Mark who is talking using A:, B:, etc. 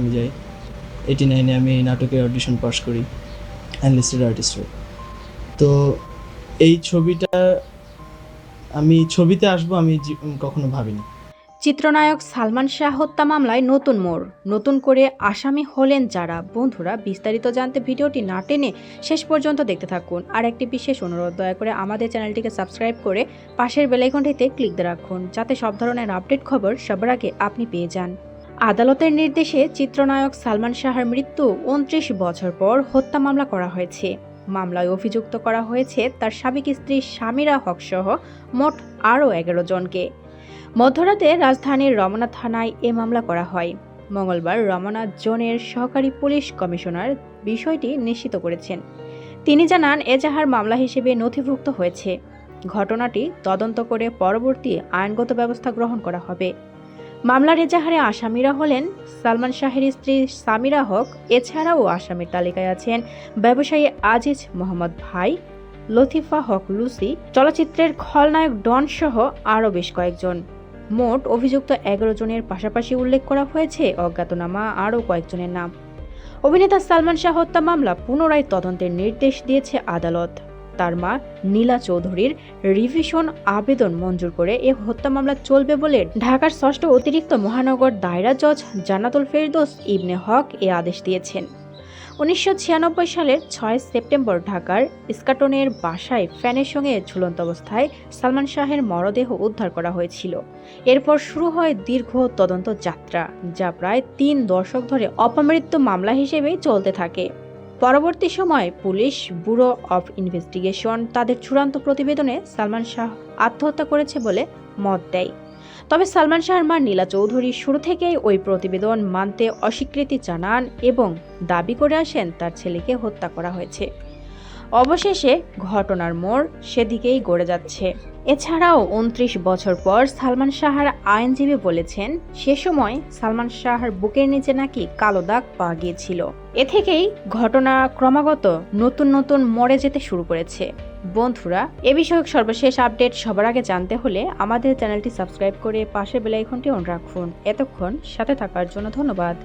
A: আমি যাই। এইটি নাইনে আমি নাটকের অডিশন পাস করি অ্যানলিস্টেড আর্টিস্ট হই তো এই ছবিটা, আমি ছবিতে আসব আমি কখনো ভাবিনি।
B: চিত্রনায়ক সালমান শাহ হত্যা মামলায় নতুন মোড়। নতুন করে আসামি হলেন যারা। বন্ধুরা, বিস্তারিত জানতে ভিডিওটি না টেনে শেষ পর্যন্ত দেখতে থাকুন। আর একটি বিশেষ অনুরোধ, দয়া করে আমাদের চ্যানেলটিকে সাবস্ক্রাইব করে পাশের বেলাইকনটিতে ক্লিক দিয়ে রাখুন, যাতে সব ধরনের আপডেট খবর সবার আগে আপনি পেয়ে যান। আদালতের নির্দেশে চিত্রনায়ক সালমান শাহর মৃত্যু উনত্রিশ বছর পর হত্যা মামলা করা হয়েছে। মামলায় অভিযুক্ত করা হয়েছে তার সাবেক স্ত্রী সামিরা হক সহ মোট আরও এগারো জনকে। মধ্যরাতে রাজধানীর রমনা থানায় এ মামলা করা হয়। মঙ্গলবার রমনা জোনের সহকারী পুলিশ কমিশনার বিষয়টি নিশ্চিত করেছেন। তিনি জানান, এজাহার মামলা হিসেবে নথিভুক্ত হয়েছে। ঘটনাটি তদন্ত করে পরবর্তী আইনগত ব্যবস্থা গ্রহণ করা হবে। মামলার এজাহারে আসামিরা হলেন সালমান শাহের স্ত্রী সামিরা হক, এছাড়াও আসামির তালিকায় আছেন ব্যবসায়ী আজিজ মোহাম্মদ ভাই, লতিফা হক লুসি, চলচ্চিত্রের খলনায়ক ডন সহ আরও বেশ কয়েকজন। মোট অভিযুক্ত এগারো জনের পাশাপাশি উল্লেখ করা হয়েছে অজ্ঞাতনামা আরও কয়েকজনের নাম। অভিনেতা সালমান শাহ হত্যা মামলা পুনরায় তদন্তের নির্দেশ দিয়েছে আদালত। তার মা নীলা চৌধুরীর রিভিশন আবেদন মঞ্জুর করে এ হত্যা মামলা চলবে বলে ঢাকার ষষ্ঠ অতিরিক্ত মহানগর দায়রা জজ জানাতুল ফেরদোস ইবনে হক এ আদেশ দিয়েছেন। উনিশশো ছিয়ানব্বই সালের ছয় সেপ্টেম্বর ঢাকার ইস্কাটনের বাসায় ফ্যানের সঙ্গে ঝুলন্ত অবস্থায় সালমান শাহের মরদেহ উদ্ধার করা হয়েছিল। এরপর শুরু হয় দীর্ঘ তদন্ত যাত্রা, যা প্রায় তিন দশক ধরে অপমৃত্যু মামলা হিসেবে চলতে থাকে। পরবর্তী সময় পুলিশ ব্যুরো অফ ইনভেস্টিগেশন তাদের চূড়ান্ত প্রতিবেদনে সালমান শাহ আত্মহত্যা করেছে বলে মত দেয়। তবে সালমান শাহর মা নীলা চৌধুরী শুরু থেকেই ওই প্রতিবেদন মানতে অস্বীকৃতি জানান এবং দাবি করে আসেন তার ছেলেকে হত্যা করা হয়েছে। অবশেষে ঘটনার মোড় সেদিকেই গড়ে যাচ্ছে। এছাড়াও উনত্রিশ বছর পর সালমান শাহর আইনজীবী বলেছেন, সে সময় সালমান শাহর বুকের নিচে নাকি কালো দাগ পাওয়া গিয়েছিল। এ থেকেই ঘটনা ক্রমাগত নতুন নতুন মরে যেতে শুরু করেছে। বন্ধুরা, এ বিষয়ক সর্বশেষ আপডেট সবার আগে জানতে হলে আমাদের চ্যানেলটি সাবস্ক্রাইব করে পাশের বেলাইকনটি অন রাখুন। এতক্ষণ সাথে থাকার জন্য ধন্যবাদ।